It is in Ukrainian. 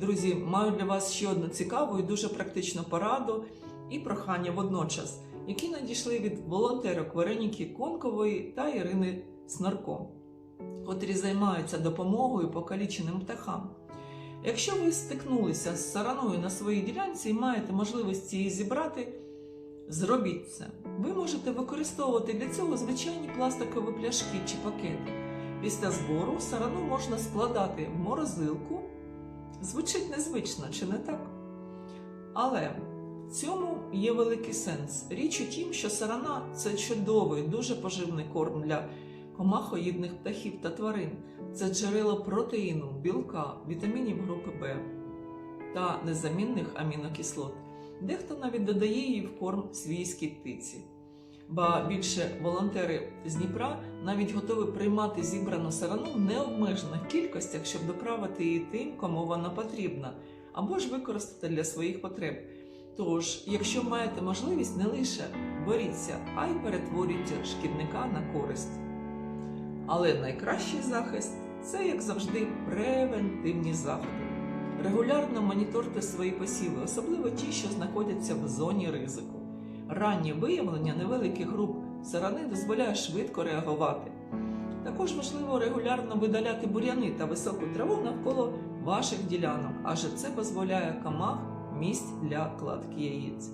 Друзі, маю для вас ще одну цікаву і дуже практичну пораду і прохання водночас, які надійшли від волонтерок Вероніки Конкової та Ірини Снарко, котрі займаються допомогою покаліченим птахам. Якщо ви стикнулися з сараною на своїй ділянці і маєте можливість її зібрати, зробіть це. Ви можете використовувати для цього звичайні пластикові пляшки чи пакети. Після збору сарану можна складати в морозилку. Звучить незвично, чи не так? Але в цьому є великий сенс. Річ у тім, що сарана це чудовий, дуже поживний корм для комахоїдних птахів та тварин. Це джерело протеїну, білка, вітамінів групи Б та незамінних амінокислот. Дехто навіть додає її в корм свійській птиці. Ба більше волонтери з Дніпра навіть готові приймати зібрану сарану в необмежених кількостях, щоб доправити її тим, кому вона потрібна, або ж використати для своїх потреб. Тож, якщо маєте можливість, не лише боріться, а й перетворюйте шкідника на користь. Але найкращий захист це, як завжди, превентивні заходи. Регулярно моніторте свої посіви, особливо ті, що знаходяться в зоні ризику. Раннє виявлення невеликих груп сарани дозволяє швидко реагувати. Також можливо регулярно видаляти бур'яни та високу траву навколо ваших ділянок, адже це дозволяє камах місць для кладки яєць.